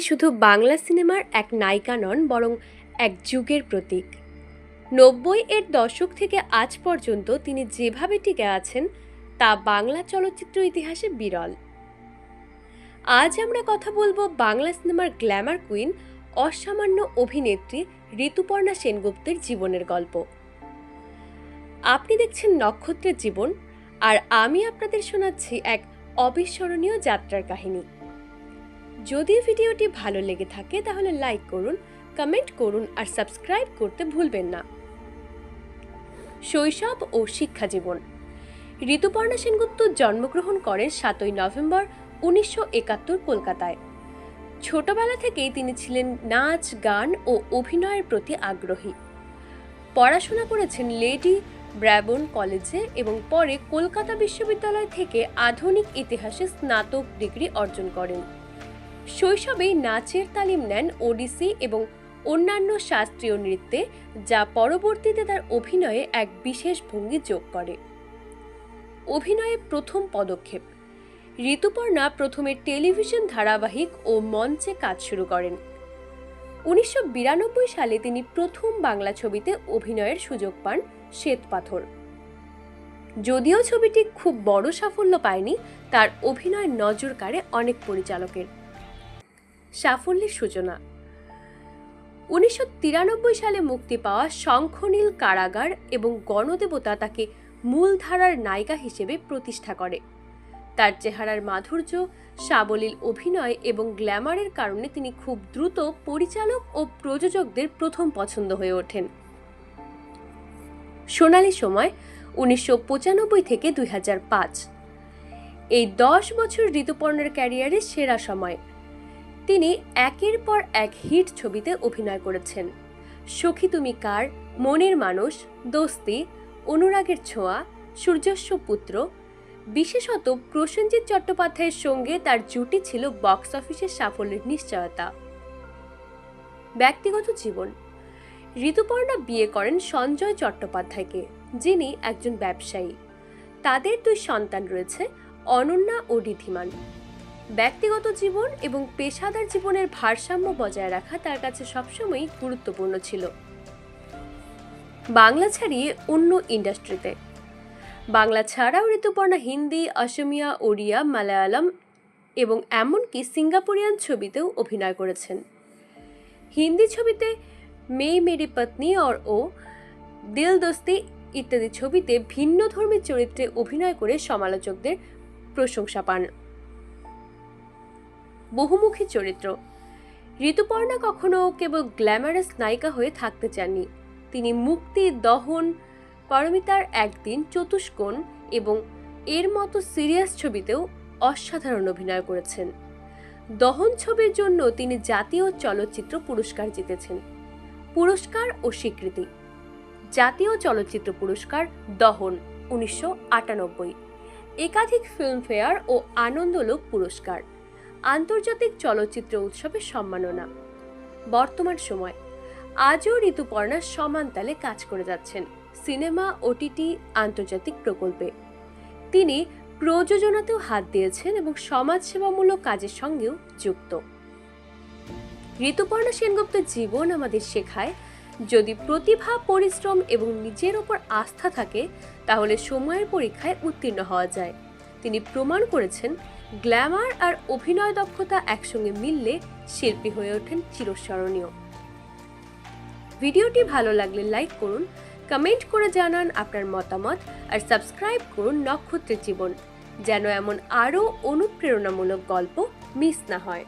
শুধু বাংলা সিনেমার এক নায়িকা নন, বরং এক যুগের প্রতীক। নব্বই এর দশক থেকে আজ পর্যন্ত তিনি যেভাবে টিকে আছেন, তা বাংলা চলচ্চিত্র ইতিহাসে বিরল। আজ আমরা কথা বলব বাংলা সিনেমার গ্ল্যামার কুইন, অসামান্য অভিনেত্রী ঋতুপর্ণা সেনগুপ্তের জীবনের গল্প। আপনি দেখছেন নক্ষত্রের জীবন, আর আমি আপনাদের শোনাচ্ছি এক অবিস্মরণীয় যাত্রার কাহিনী। যদি ভিডিওটি ভালো লেগে থাকে তাহলে লাইক করুন, কমেন্ট করুন আর সাবস্ক্রাইব করতে ভুলবেন না। শৈশব ও শিক্ষা জীবন। ঋতুপর্ণা সেনগুপ্ত জন্মগ্রহণ করেন সাতই নভেম্বর উনিশশো একাত্তর কলকাতায়। ছোটবেলা থেকেই তিনি ছিলেন নাচ, গান ও অভিনয়ের প্রতি আগ্রহী। পড়াশোনা করেছেন লেডি, ব্র্যাবন কলেজে এবং পরে কলকাতা বিশ্ববিদ্যালয় থেকে আধুনিক ইতিহাসে স্নাতক ডিগ্রি অর্জন করেন। শৈশবেই নাচের তালিম নেন ওডিসি এবং অন্যান্য শাস্ত্রীয় নৃত্যে, যা পরবর্তীতে তার অভিনয়ে এক বিশেষ ভঙ্গি যোগ করে। অভিনয়ে প্রথম পদক্ষেপ, ঋতুপর্ণা প্রথমে টেলিভিশন ধারাবাহিক ও মঞ্চে কাজ শুরু করেন। উনিশশো বিরানব্বই সালে তিনি প্রথম বাংলা ছবিতে অভিনয়ের সুযোগ পান শ্বেতপাথর যদিও ছবিটি খুব বড় সাফল্য পায়নি, তার অভিনয় নজর কাড়ে অনেক পরিচালকের। সাফল্যের সূচনা। উনিশশো তিরানব্বই সালে মুক্তি পাওয়া শঙ্খনীল কারাগার এবং গণদেবতা তাকে মূলধারার নায়িকা হিসেবে প্রতিষ্ঠা করে। তার চেহারার মাধুর্য, সাবলীল অভিনয় এবং গ্ল্যামারের কারণে তিনি খুব দ্রুত পরিচালক ও প্রযোজকদের প্রথম পছন্দ হয়ে ওঠেন। সোনালি সময় উনিশশো পঁচানব্বই থেকে দুই হাজার পাঁচ। এই দশ বছর ঋতুপর্ণের ক্যারিয়ারের সেরা সময়। তিনি একের পর এক হিট ছবিতে অভিনয় করেছেন। সখী তুমি কার, মনের মানুষ, দোস্তি, অনুরাগের ছোঁয়া, সূর্যস্ব পুত্র। বিশেষত প্রসেনজিৎ চট্টোপাধ্যায়ের সঙ্গে তার জুটি ছিল বক্স অফিসের সাফল্যের নিশ্চয়তা। ব্যক্তিগত জীবন। ঋতুপর্ণা বিয়ে করেন সঞ্জয় চট্টোপাধ্যায়কে, যিনি একজন ব্যবসায়ী। তাদের দুই সন্তান রয়েছে, অনন্যা ও রিধিমান ব্যক্তিগত জীবন এবং পেশাদার জীবনের ভারসাম্য বজায় রাখা তার কাছে সবসময়ই গুরুত্বপূর্ণ ছিল। বাংলা ছাড়িয়ে অন্য ইন্ডাস্ট্রিতে। বাংলা ছাড়াও ঋতুপর্ণা হিন্দি, অসমিয়া, ওড়িয়া, মালায়ালাম এবং এমনকি সিঙ্গাপুরিয়ান ছবিতেও অভিনয় করেছেন। হিন্দি ছবিতে মেই মেরি পত্নী অর ও দিল দোস্তি ইত্যাদি ছবিতে ভিন্ন ধর্মীর চরিত্রে অভিনয় করে সমালোচকদের প্রশংসা পান। বহুমুখী চরিত্র। ঋতুপর্ণা কখনো কেবল গ্ল্যামারাস নায়িকা হয়ে থাকতে চাননি। তিনি মুক্তি, দহন, পরমিতার একদিন চতুষ্কোণ এবং এর মতো সিরিয়াস ছবিতেও অসাধারণ অভিনয় করেছেন। দহন ছবির জন্য তিনি জাতীয় চলচ্চিত্র পুরস্কার জিতেছেন। পুরস্কার ও স্বীকৃতি। জাতীয় চলচ্চিত্র পুরস্কার দহন, উনিশশো আটানব্বই। একাধিক ফিল্মফেয়ার ও আনন্দলোক পুরস্কার। আন্তর্জাতিক চলচ্চিত্র উৎসবের সম্মাননা। বর্তমান সময়, আজও ঋতুপর্ণা সমান তালে কাজ করে যাচ্ছেন সিনেমা ওটিটি আন্তর্জাতিক প্রকল্পে। তিনি প্রযোজনাতেও হাত দিয়েছেন এবং সমাজসেবামূলক কাজের সঙ্গেও যুক্ত। ঋতুপর্ণা সেনগুপ্ত জীবন আমাদের শেখায়, যদি প্রতিভা, পরিশ্রম এবং নিজের ওপর আস্থা থাকে, তাহলে সময়ের পরীক্ষায় উত্তীর্ণ হওয়া যায়। তিনি প্রমাণ করেছেন গ্ল্যামার আর অভিনয় দক্ষতা একসঙ্গে মিললে শিল্পী হয়ে ওঠেন চিরস্মরণীয়। ভিডিওটি ভালো লাগলে লাইক করুন, কমেন্ট করে জানান আপনার মতামত আর সাবস্ক্রাইব করুন নক্ষত্রের জীবন যেন এমন আরও অনুপ্রেরণামূলক গল্প মিস না হয়।